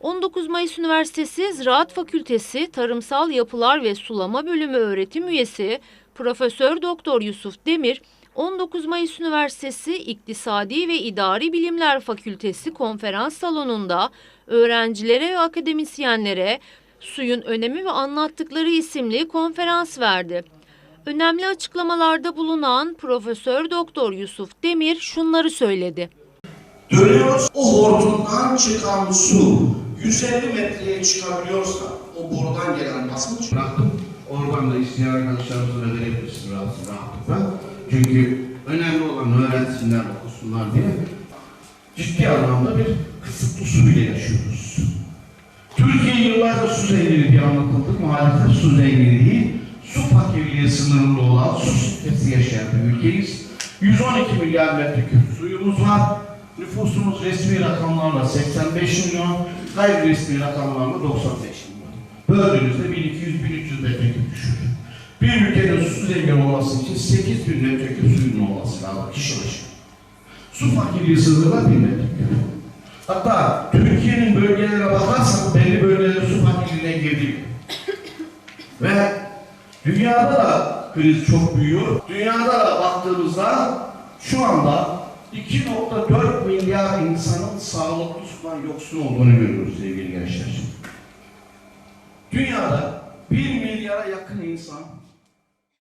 19 Mayıs Üniversitesi Ziraat Fakültesi Tarımsal Yapılar ve Sulama Bölümü öğretim üyesi Profesör Doktor Yusuf Demir, 19 Mayıs Üniversitesi İktisadi ve İdari Bilimler Fakültesi konferans salonunda öğrencilere ve akademisyenlere suyun önemi ve anlattıkları isimli konferans verdi. Önemli açıklamalarda bulunan Profesör Doktor Yusuf Demir şunları söyledi. Dönüyoruz, o hortumdan çıkan su 150 metreye çıkabiliyorsa o borudan gelen basınç bıraktım. Oradan da isteyen arkadaşlarımıza da verebiliriz rahatsız rahatlıkla. Çünkü önemli olan öğrensinler, okusunlar diye ciddi anlamda bir kısıtlı su ile yaşıyoruz. Türkiye yıllardır su zengini diye anlatıldık. Maalesef su zengini değil. Su fakirliği sınırında olan, su stresi yaşayan bir ülkeyiz. 112 milyar metreküp suyumuz var. Nüfusumuz resmi rakamlarla 85 milyon, gayri resmi rakamlarla 95 milyon. Böldüğünüzde 1200-1300 metreküp düşüyor. Bir ülkenin su zengin olması için 8000 metreküp suyun olması lazım kişi başı. Su fakirliği sınırı da 1000 metreküp. Hatta Türkiye'nin bölgelere bakarsak belli bölgeler su fakirliğine girdi. Ve dünyada da kriz çok büyüyor. Dünyada da baktığımızda şu anda 2.4 milyar insanın sağlıklı sudan yoksun olduğunu görüyoruz sevgili gençler. Dünyada 1 milyara yakın insan